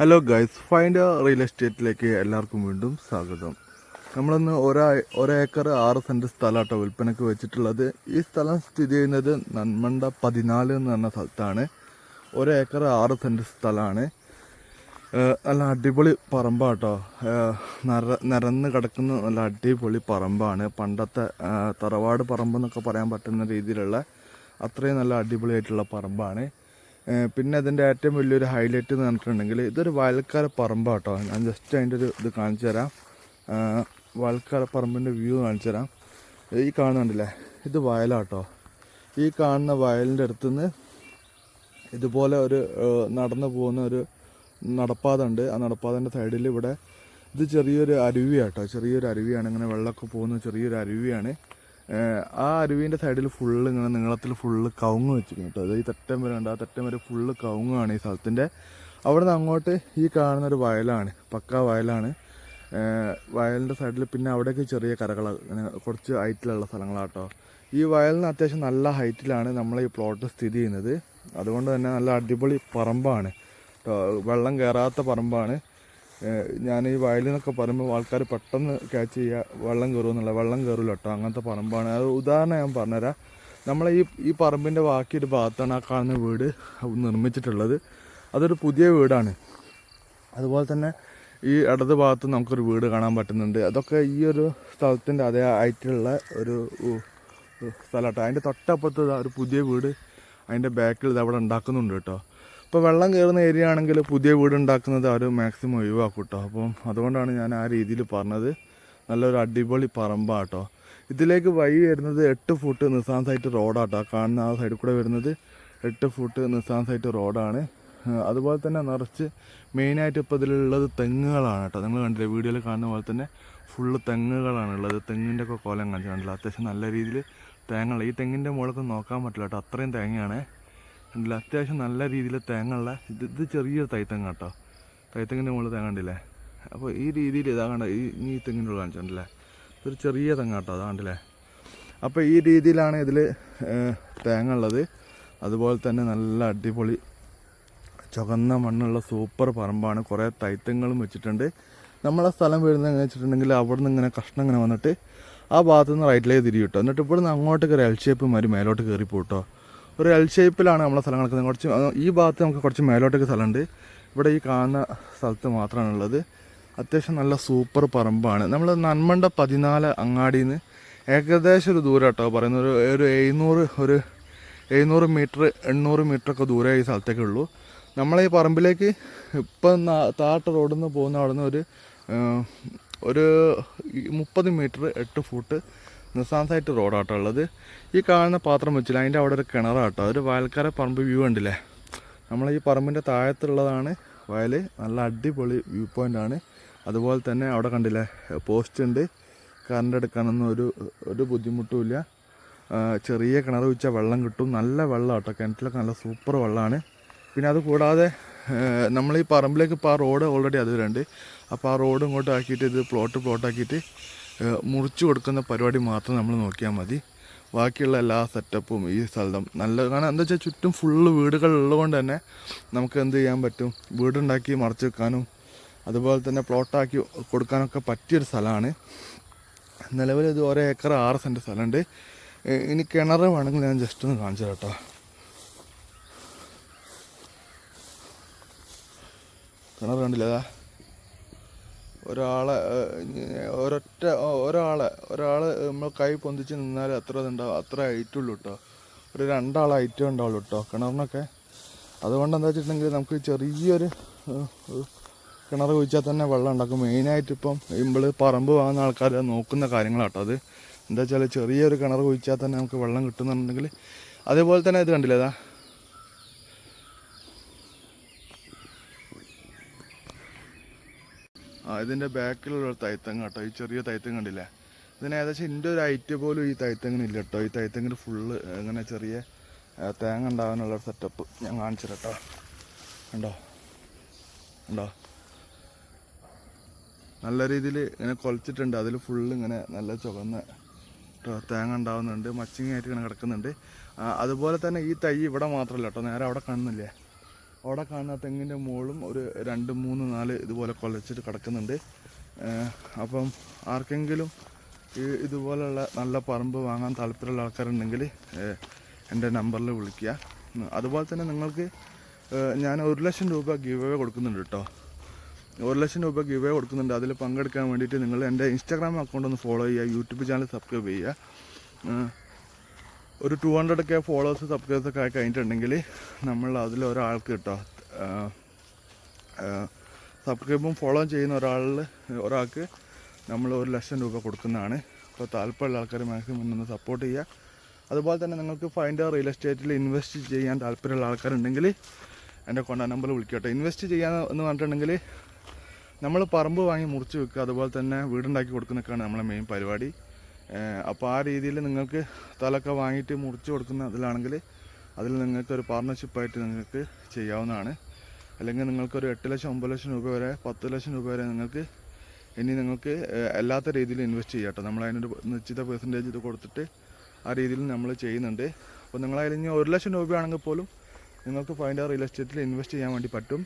Hello guys find real എസ്റ്റേറ്റിലേക്ക് എല്ലാവർക്കും വീണ്ടും സ്വാഗതം നമ്മളിന്ന് ഒരാ ഒരേക്കർ ആറ് സെന്റ് സ്ഥലമാട്ടോ വിൽപ്പനയ്ക്ക് വെച്ചിട്ടുള്ളത്. ഈ സ്ഥലം സ്ഥിതി ചെയ്യുന്നത് നന്മണ്ട പതിനാല് എന്ന് പറഞ്ഞ സ്ഥലത്താണ്. ഒരേക്കർ ആറ് സെന്റ് സ്ഥലമാണ് നല്ല അടിപൊളി പറമ്പാട്ടോ. നിര നിരന്ന് കിടക്കുന്ന നല്ല അടിപൊളി പറമ്പാണ്. പണ്ടത്തെ തറവാട് പറമ്പെന്നൊക്കെ പറയാൻ പറ്റുന്ന രീതിയിലുള്ള അത്രയും നല്ല അടിപൊളിയായിട്ടുള്ള പറമ്പാണ്. പിന്നെ അതിന്റെ ഏറ്റവും വലിയൊരു ഹൈലൈറ്റ് എന്ന് പറഞ്ഞിട്ടുണ്ടെങ്കിൽ ഇതൊരു വയൽക്കാര പറമ്പാട്ടോ. ഞാൻ ജസ്റ്റ് അതിന്റെ ഒരു ഇത് കാണിച്ചു തരാം. വയൽക്കാല പറമ്പിന്റെ വ്യൂ കാണിച്ചു തരാം. ഈ കാണുന്നുണ്ടല്ലേ? ഇത് വയലാട്ടോ. ഈ കാണുന്ന വയലിന്റെ അടുത്തുനിന്ന് ഇതുപോലെ ഒരു നടന്നു പോകുന്ന ഒരു നടപ്പാത ഉണ്ട്. ആ നടപ്പാതന്റെ സൈഡിൽ ഇവിടെ ഇത് ചെറിയൊരു അരുവിയാട്ടോ. ചെറിയൊരു അരുവിയാണ്. ഇങ്ങനെ വെള്ളമൊക്കെ പോകുന്ന ചെറിയൊരു അരുവിയാണ്. ആ അരുവിന്റെ സൈഡിൽ ഫുള്ള് ഇങ്ങനെ നീളത്തിൽ ഫുള്ള് കവുങ്ങ് വെച്ചിരിക്കുന്നു കേട്ടോ അത് ഈ തെറ്റം വരെ ഉണ്ട് ആ തെറ്റം വരെ ഫുള്ള് കവുങ്ങാണ് ഈ സ്ഥലത്തിന്റെ അവിടെ നിന്ന് അങ്ങോട്ട് ഈ കാണുന്ന ഒരു വയലാണ് പക്കാ വയലാണ്. വയലിന്റെ സൈഡിൽ പിന്നെ അവിടെയൊക്കെ ചെറിയ കരകൾ കുറച്ച് ഹൈറ്റിലുള്ള സ്ഥലങ്ങളാട്ടോ. ഈ വയലിന് അത്യാവശ്യം നല്ല ഹൈറ്റിലാണ് നമ്മൾ ഈ പ്ലോട്ട് സ്ഥിതി ചെയ്യുന്നത്. അതുകൊണ്ട് തന്നെ നല്ല അടിപൊളി പറമ്പാണ്. വെള്ളം കയറാത്ത പറമ്പാണ്. ഞാൻ ഈ വയലിനൊക്കെ പറയുമ്പോൾ ആൾക്കാർ പെട്ടെന്ന് ക്യാച്ച് ചെയ്യുക വെള്ളം കയറുമെന്നുള്ള വെള്ളം കയറില്ല കേട്ടോ അങ്ങനത്തെ പറമ്പാണ്. അത് ഉദാഹരണം ഞാൻ പറഞ്ഞുതരാം. നമ്മളെ ഈ ഈ പറമ്പിന്റെ ബാക്കി ഒരു ഭാഗത്താണ് ആ കാണുന്ന വീട് നിർമ്മിച്ചിട്ടുള്ളത്. അതൊരു പുതിയ വീടാണ്. അതുപോലെ തന്നെ ഈ ഇടത് ഭാഗത്ത് നമുക്കൊരു വീട് കാണാൻ പറ്റുന്നുണ്ട്. അതൊക്കെ ഈ ഒരു സ്ഥലത്തിന്റെ അതേ ആയിട്ടുള്ള ഒരു സ്ഥലമാട്ടോ അതിന്റെ തൊട്ടപ്പുറത്ത് ഒരു പുതിയ വീട് അതിന്റെ ബാക്കിൽ ഇത് അവിടെ ഉണ്ടാക്കുന്നുണ്ട് കേട്ടോ ഇപ്പോൾ വെള്ളം കയറുന്ന ഏരിയ ആണെങ്കിൽ പുതിയ വീട് ഉണ്ടാക്കുന്നത് അവർ മാക്സിമം ഒഴിവാക്കും കേട്ടോ അപ്പം അതുകൊണ്ടാണ് ഞാൻ ആ രീതിയിൽ പറഞ്ഞത്. നല്ലൊരു അടിപൊളി പറമ്പാണ് കേട്ടോ ഇതിലേക്ക് വഴി വരുന്നത് എട്ട് ഫുട്ട് നിസാൻ സൈറ്റ് റോഡാട്ടോ കാണുന്ന ആ സൈഡിൽ കൂടെ വരുന്നത് എട്ട് ഫുട്ട് നിസാൻ സൈറ്റ് റോഡാണ് അതുപോലെ തന്നെ നിറച്ച് മെയിനായിട്ട് ഇപ്പോൾ ഇതിലുള്ളത് തെങ്ങുകളാണ് കേട്ടോ നിങ്ങൾ കണ്ടില്ലേ വീഡിയോയിൽ കാണുന്ന പോലെ തന്നെ ഫുള്ള് തെങ്ങുകളാണ് ഉള്ളത്. തെങ്ങിന്റെ ഒക്കെ കോലം കാണിച്ചു കണ്ടില്ല? അത്യാവശ്യം നല്ല രീതിയിൽ തേങ്ങ ഈ തെങ്ങിന്റെ മുകളൊക്കെ നോക്കാൻ പറ്റില്ല കേട്ടോ അത്രയും തേങ്ങയാണ്. കണ്ടില്ല? അത്യാവശ്യം നല്ല രീതിയിൽ തേങ്ങയുള്ള ഇത് ഇത് ചെറിയൊരു തൈത്തങ്ങ കേട്ടോ. തൈത്തങ്ങിന്റെ മുകളിൽ തേങ്ങ ഉണ്ടല്ലേ അപ്പോൾ ഈ രീതിയിൽ ഇതാ കണ്ട ഈ ഈ തെങ്ങിന്റെ ഉള്ളിൽ കാണിച്ചിട്ടുണ്ടല്ലേ ഇതൊരു ചെറിയ തെങ്ങ കേട്ടോ അതാണ്ടല്ലേ അപ്പോൾ ഈ രീതിയിലാണ് ഇതിൽ തേങ്ങ ഉള്ളത്. അതുപോലെ തന്നെ നല്ല അടിപൊളി ചുവന്ന മണ്ണുള്ള സൂപ്പർ പറമ്പാണ്. കുറേ തൈത്തങ്ങളും വെച്ചിട്ടുണ്ട്. നമ്മളെ സ്ഥലം വരുന്നത് എങ്ങനെ വെച്ചിട്ടുണ്ടെങ്കിൽ അവിടെ നിന്ന് ഇങ്ങനെ കഷ്ണം ഇങ്ങനെ വന്നിട്ട് ആ ഭാഗത്തു നിന്ന് റൈറ്റിലേക്ക് തിരിയും എന്നിട്ട് നിന്ന് അങ്ങോട്ടേക്ക് ഒരു എൽ ഷേപ്പ് മാതിരി മേലോട്ട് കയറി പോട്ടോ ഒരു എൽ ഷേപ്പിലാണ് നമ്മളെ സ്ഥലം കിടക്കുന്നത്. കുറച്ച് ഈ ഭാഗത്ത് നമുക്ക് കുറച്ച് മേലോട്ടേക്ക് സ്ഥലമുണ്ട്. ഇവിടെ ഈ കാണുന്ന സ്ഥലത്ത് മാത്രമാണ് ഉള്ളത് അത്യാവശ്യം നല്ല സൂപ്പർ പറമ്പാണ്. നമ്മൾ നന്മണ്ട പതിനാല് അങ്ങാടിയിൽ നിന്ന് ഏകദേശം ഒരു ദൂരം കേട്ടോ പറയുന്നത്. ഒരു ഒരു എഴുന്നൂറ് ഒരു എഴുന്നൂറ് മീറ്റർ എണ്ണൂറ് മീറ്റർ ഒക്കെ ദൂരെ ഈ സ്ഥലത്തേക്ക് ഉള്ളൂ നമ്മളെ ഈ പറമ്പിലേക്ക് ഇപ്പം താട്ട റോഡിൽ നിന്ന് പോകുന്ന അവിടെ നിന്ന് ഒരു ഒരു മുപ്പത് മീറ്റർ എട്ട് ഫുട്ട് നിസാൻസായിട്ട് റോഡാട്ടോ ഉള്ളത്. ഈ കാണുന്ന പാത്രം വെച്ചില്ല അതിന്റെ അവിടെ ഒരു കിണറാട്ടോ. ഒരു വയൽക്കാര പറമ്പ് വ്യൂ ഉണ്ടല്ലേ നമ്മൾ ഈ പറമ്പിന്റെ താഴത്തുള്ളതാണ് വയൽ നല്ല അടിപൊളി വ്യൂ പോയിന്റ് ആണ്. അതുപോലെ തന്നെ അവിടെ കണ്ടില്ലേ പോസ്റ്റ് ഉണ്ട്. കറണ്ട് എടുക്കാനൊന്നും ഒരു ഒരു ബുദ്ധിമുട്ടുമില്ല ചെറിയ കിണർ വെച്ചാൽ വെള്ളം കിട്ടും. നല്ല വെള്ളം കേട്ടോ കിണറ്റിലൊക്കെ നല്ല സൂപ്പർ വെള്ളമാണ് പിന്നെ അത് കൂടാതെ നമ്മൾ ഈ പറമ്പിലേക്ക് ഇപ്പോൾ ആ റോഡ് ഓൾറെഡി അത് വരുന്നുണ്ട് അപ്പോൾ ആ റോഡ് ഇങ്ങോട്ട് ആക്കിയിട്ട് ഇത് പ്ലോട്ട് പ്ലോട്ട് ആക്കിയിട്ട് ഏഹ്, മുറിച്ച് കൊടുക്കുന്ന പരിപാടി മാത്രം നമ്മൾ നോക്കിയാൽ മതി. ബാക്കിയുള്ള എല്ലാ സെറ്റപ്പും ഈ സ്ഥലം നല്ല കാരണം എന്താ വെച്ചാൽ ചുറ്റും ഫുള്ള് വീടുകൾ ഉള്ളതുകൊണ്ട് തന്നെ നമുക്ക് എന്ത് ചെയ്യാൻ പറ്റും? വീടുണ്ടാക്കി മറച്ചു വെക്കാനും അതുപോലെ തന്നെ പ്ലോട്ടാക്കി കൊടുക്കാനൊക്കെ പറ്റിയൊരു സ്ഥലമാണ്. നിലവിൽ ഇത് ഓരോ ഏക്കർ ആറ് സെന്റ് സ്ഥലമുണ്ട്. ഇനി കിണർ വേണമെങ്കിൽ ഞാൻ ജസ്റ്റ് ഒന്ന് കാണിച്ചു കേട്ടോ. കിണർ കണ്ടില്ല ഒരാളെ ഒരൊറ്റ ഒരാളെ ഒരാൾ നമ്മൾ കൈ പൊന്തിച്ച് നിന്നാൽ അത്ര ഇതുണ്ടാവും അത്ര ഐറ്റുള്ളൂ കേട്ടോ ഒരു രണ്ടാൾ ഹൈറ്റേ ഉണ്ടാവുള്ളൂ കേട്ടോ കിണറിനൊക്കെ. അതുകൊണ്ട് എന്താ വെച്ചിട്ടുണ്ടെങ്കിൽ നമുക്ക് ചെറിയൊരു കിണർ കുഴിച്ചാൽ തന്നെ വെള്ളം ഉണ്ടാക്കും. മെയിനായിട്ട് ഇപ്പം നമ്മൾ പറമ്പ് വാങ്ങുന്ന ആൾക്കാർ നോക്കുന്ന കാര്യങ്ങളാണ് കാര്യങ്ങളാട്ടോ അത്. എന്താ വെച്ചാൽ ചെറിയൊരു കിണർ കുഴിച്ചാൽ തന്നെ നമുക്ക് വെള്ളം കിട്ടുന്നുണ്ടെങ്കിൽ അതേപോലെ തന്നെ ഇത് കണ്ടില്ലേ അതാ ആ ഇതിന്റെ ബാക്കിലുള്ള തൈത്തങ്ങ് കേട്ടോ. ഈ ചെറിയ തൈത്തങ്ങ കണ്ടില്ലേ? ഇതിന് ഏകദേശം എന്റെ ഒരു ഐറ്റ് പോലും ഈ തൈത്തങ്ങിന് ഇല്ല കേട്ടോ. ഈ തൈത്തങ്ങിന് ഫുള്ള് ഇങ്ങനെ ചെറിയ തേങ്ങ ഉണ്ടാകാനുള്ള സെറ്റപ്പ് ഞാൻ കാണിച്ചു കേട്ടോ. ഉണ്ടോ ഉണ്ടോ നല്ല രീതിയിൽ ഇങ്ങനെ കൊലച്ചിട്ടുണ്ട്. അതിൽ ഫുള്ള് ഇങ്ങനെ നല്ല ചുവന്ന തേങ്ങ ഉണ്ടാവുന്നുണ്ട്. മച്ചിങ്ങായിട്ട് ഇങ്ങനെ കിടക്കുന്നുണ്ട്. അതുപോലെ തന്നെ ഈ തൈ ഇവിടെ മാത്രമല്ല കേട്ടോ. നേരെ അവിടെ കാണുന്നില്ലേ? അവിടെ കാണുന്ന തെങ്ങിന്റെ മുകളിലും ഒരു രണ്ട് മൂന്ന് നാല് ഇതുപോലെ കൊലച്ചിട്ട് കിടക്കുന്നുണ്ട്. അപ്പം ആർക്കെങ്കിലും ഈ ഇതുപോലെയുള്ള നല്ല പറമ്പ് വാങ്ങാൻ താല്പര്യമുള്ള ആൾക്കാരുണ്ടെങ്കിൽ എന്റെ നമ്പറിൽ വിളിക്കുക. അതുപോലെ തന്നെ നിങ്ങൾക്ക് ഞാൻ ഒരു ലക്ഷം രൂപ ഗീവ് അവേ കൊടുക്കുന്നുണ്ട് കേട്ടോ. ഒരു ലക്ഷം രൂപ ഗീവ് അവേ കൊടുക്കുന്നുണ്ട്. അതിൽ പങ്കെടുക്കാൻ വേണ്ടിയിട്ട് നിങ്ങൾ എന്റെ ഇൻസ്റ്റാഗ്രാം അക്കൗണ്ട് ഒന്ന് ഫോളോ ചെയ്യുക യൂട്യൂബ് ചാനൽ സബ്സ്ക്രൈബ് ചെയ്യുക. ഒരു ടു ഹൺഡ്രഡ് ഒക്കെ ഫോളോവേഴ്സ് സബ്സ്ക്രൈബേഴ്സ് ഒക്കെ ആയി കഴിഞ്ഞിട്ടുണ്ടെങ്കിൽ നമ്മൾ അതിൽ ഒരാൾക്ക് കേട്ടോ സബ്സ്ക്രൈബും ഫോളോ ചെയ്യുന്ന ഒരാളിൽ ഒരാൾക്ക് നമ്മൾ ഒരു ലക്ഷം രൂപ കൊടുക്കുന്നതാണ്. അപ്പോൾ താല്പര്യമുള്ള ആൾക്കാർ മാക്സിമം ഒന്ന് സപ്പോർട്ട് ചെയ്യുക. അതുപോലെ തന്നെ നിങ്ങൾക്ക് ഫൈൻഡ് റിയൽ എസ്റ്റേറ്റിൽ ഇൻവെസ്റ്റ് ചെയ്യാൻ താല്പര്യമുള്ള ആൾക്കാരുണ്ടെങ്കിൽ എന്റെ കൊണ്ടാ നമ്പർ വിളിക്കട്ടെ. ഇൻവെസ്റ്റ് ചെയ്യാൻ എന്ന് പറഞ്ഞിട്ടുണ്ടെങ്കിൽ നമ്മൾ പറമ്പ് വാങ്ങി മുറിച്ച് വെക്കുക. അതുപോലെ തന്നെ വീടുണ്ടാക്കി കൊടുക്കുന്നതൊക്കെയാണ് നമ്മളെ മെയിൻ പരിപാടി. അപ്പോൾ ആ രീതിയിൽ നിങ്ങൾക്ക് തലൊക്കെ വാങ്ങിയിട്ട് മുറിച്ച് കൊടുക്കുന്ന അതിലാണെങ്കിൽ അതിൽ നിങ്ങൾക്ക് ഒരു പാർട്ണർഷിപ്പായിട്ട് നിങ്ങൾക്ക് ചെയ്യാവുന്നതാണ്. അല്ലെങ്കിൽ നിങ്ങൾക്കൊരു എട്ട് ലക്ഷം ഒമ്പത് ലക്ഷം രൂപ വരെ പത്ത് ലക്ഷം രൂപ വരെ നിങ്ങൾക്ക് ഇനി നിങ്ങൾക്ക് അല്ലാത്ത രീതിയിൽ ഇൻവെസ്റ്റ് ചെയ്യാം കേട്ടോ നമ്മൾ അതിനൊരു നിശ്ചിത പെർസെന്റേജ് ഇത് കൊടുത്തിട്ട് ആ രീതിയിൽ നമ്മൾ ചെയ്യുന്നുണ്ട്. അപ്പോൾ നിങ്ങളതിൽ ഇനി ഒരു ലക്ഷം രൂപയാണെങ്കിൽ പോലും നിങ്ങൾക്ക് ഫൈൻഡ് റിയൽ എസ്റ്റേറ്റിൽ ഇൻവെസ്റ്റ് ചെയ്യാൻ വേണ്ടി പറ്റും.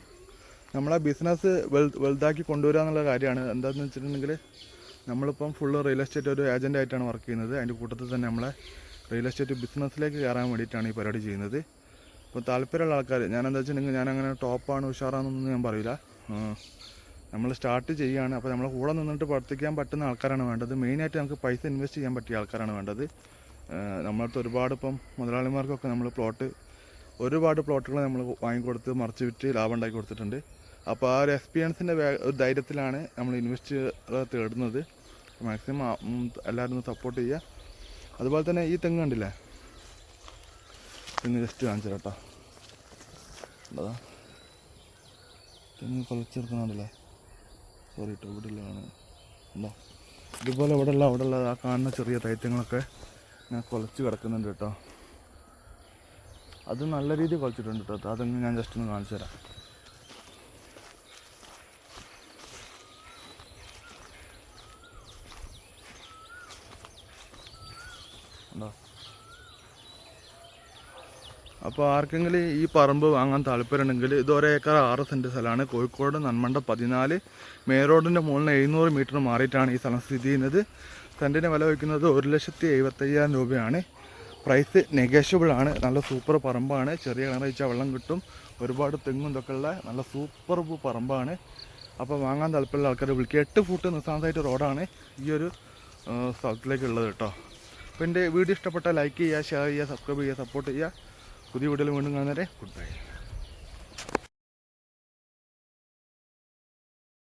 നമ്മളെ ബിസിനസ് വെൽ വലുതാക്കി കൊണ്ടുവരിക എന്നുള്ള കാര്യമാണ്. എന്താണെന്ന് വെച്ചിട്ടുണ്ടെങ്കിൽ നമ്മളിപ്പം ഫുള്ള് റിയൽ എസ്റ്റേറ്റ് ഒരു ഏജന്റ് ആയിട്ടാണ് വർക്ക് ചെയ്യുന്നത്. അതിന്റെ കൂട്ടത്തിൽ തന്നെ നമ്മളെ റിയൽ എസ്റ്റേറ്റ് ബിസിനസ്സിലേക്ക് കയറാൻ വേണ്ടിയിട്ടാണ് ഈ പരിപാടി ചെയ്യുന്നത്. അപ്പോൾ താല്പര്യമുള്ള ആൾക്കാർ ഞാൻ എന്താ വെച്ചിട്ടുണ്ടെങ്കിൽ ഞാൻ അങ്ങനെ ടോപ്പാണ് ഉഷാറാണെന്നൊന്നും ഞാൻ പറയില്ല. നമ്മൾ സ്റ്റാർട്ട് ചെയ്യുകയാണ് അപ്പോൾ നമ്മളെ കൂടെ നിന്നിട്ട് പ്രവർത്തിക്കാൻ പറ്റുന്ന ആൾക്കാരാണ് വേണ്ടത്. മെയിനായിട്ട് നമുക്ക് പൈസ ഇൻവെസ്റ്റ് ചെയ്യാൻ പറ്റിയ ആൾക്കാരാണ് വേണ്ടത്. നമ്മളടുത്ത് ഒരുപാട് ഇപ്പം മുതലാളിമാർക്കൊക്കെ നമ്മൾ പ്ലോട്ട് ഒരുപാട് പ്ലോട്ടുകൾ നമ്മൾ വാങ്ങിക്കൊടുത്ത് മറിച്ച് വിറ്റ് ലാഭം ഉണ്ടാക്കി കൊടുത്തിട്ടുണ്ട്. അപ്പോൾ ആ ഒരു എക്സ്പീരിയൻസിന്റെ ഒരു ധൈര്യത്തിലാണ് നമ്മൾ ഇൻവെസ്റ്റ് തേടുന്നത്. മാക്സിമം എല്ലാവരും സപ്പോർട്ട് ചെയ്യുക. അതുപോലെ തന്നെ ഈ തെങ്ങ് കണ്ടില്ലേ? തെങ്ങ് ജസ്റ്റ് കാണിച്ചു കേട്ടോ. ഉണ്ടതാ തെങ്ങ് കൊലച്ചെടുക്കുന്നുണ്ടല്ലേ സോറി കേട്ടോ ഇവിടെ ഉള്ളതാണ് ഉണ്ടോ ഇതുപോലെ ഇവിടെ ഉള്ള അവിടെ ഉള്ള ആ കാണുന്ന ചെറിയ തൈറ്റങ്ങളൊക്കെ ഞാൻ കുലച്ച് കിടക്കുന്നുണ്ട് കേട്ടോ. അത് നല്ല രീതിയിൽ കുളച്ചിട്ടുണ്ട് കേട്ടോ. അതൊന്ന് ഞാൻ ജസ്റ്റ് ഒന്ന് കാണിച്ചു തരാം ഉണ്ടോ? അപ്പോൾ ആർക്കെങ്കിലും ഈ പറമ്പ് വാങ്ങാൻ താല്പര്യമുണ്ടെങ്കിൽ ഇത് ഒരേക്കർ ആറ് സെന്റ് സ്ഥലമാണ്. കോഴിക്കോട് നന്മണ്ട പതിനാല് മെയിൻ റോഡിന്റെ മുകളിൽ എഴുന്നൂറ് മീറ്റർ മാറിയിട്ടാണ് ഈ സ്ഥലം സ്ഥിതി ചെയ്യുന്നത്. സെന്റിന് വില വയ്ക്കുന്നത് ഒരു ലക്ഷത്തി എഴുപത്തയ്യായിരം രൂപയാണ്. പ്രൈസ് നെഗോഷ്യബിൾ ആണ്. നല്ല സൂപ്പർ പറമ്പാണ്. ചെറിയ കിണർ വെച്ചാൽ വെള്ളം കിട്ടും. ഒരുപാട് തെങ്ങും ഇതൊക്കെ ഉള്ള നല്ല സൂപ്പർ പറമ്പാണ്. അപ്പോൾ വാങ്ങാൻ താല്പര്യമുള്ള ആൾക്കാർ വിളിക്കുക. എട്ട് ഫുട്ട് നിസ്സാന്തമായിട്ട് റോഡാണ് ഈ ഒരു സ്ഥലത്തിലേക്കുള്ളത് കേട്ടോ. അപ്പോൾ എന്റെ വീഡിയോ ഇഷ്ടപ്പെട്ടാൽ ലൈക്ക് ചെയ്യുക ഷെയർ ചെയ്യുക സബ്സ്ക്രൈബ് ചെയ്യുക സപ്പോർട്ട് ചെയ്യുക. പുതിയ വീഡിയോയിൽ വീണ്ടും കാണുന്നവരെ ഗുഡ് ബൈ